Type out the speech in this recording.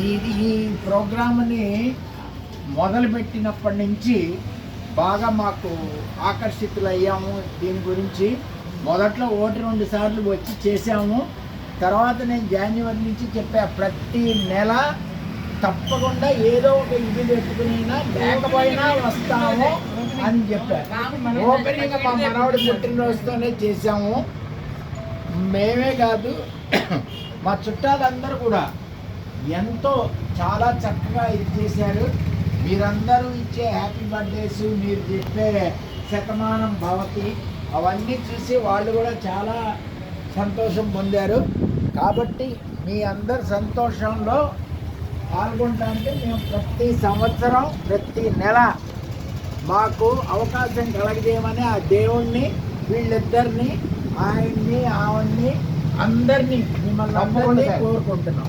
ఇది ఈ ప్రోగ్రామ్ని మొదలుపెట్టినప్పటి నుంచి బాగా మాకు ఆకర్షితులు అయ్యాము దీని గురించి. మొదట్లో ఒకటి రెండు సార్లు వచ్చి చేసాము తర్వాత నేను జాన్యువరి నుంచి చెప్పా ప్రతి నెల తప్పకుండా ఏదో ఒక ఇది పెట్టుకునైనా లేకపోయినా వస్తాము అని చెప్పారు ఓపెనింగ్ మా మనవడి పుట్టినరోజుతోనే చేసాము మేమే కాదు మా చుట్టాలందరూ కూడా ఎంతో చాలా చక్కగా ఇది చేశారు. మీరందరూ ఇచ్చే హ్యాపీ బర్త్డేస్ మీరు చెప్పే శతమానం భవతి. అవన్నీ చూసి వాళ్ళు కూడా చాలా సంతోషం పొందారు. కాబట్టి మీ అందరి సంతోషంలో పాల్గొంటానికి మేము ప్రతి సంవత్సరం ప్రతి నెల మాకు అవకాశం కలగజేయమని ఆ దేవుణ్ణి వీళ్ళిద్దరిని ఆయన్ని ఆవిడ్ని అందరినీ మిమ్మల్ని అందరినీ కోరుకుంటున్నాం.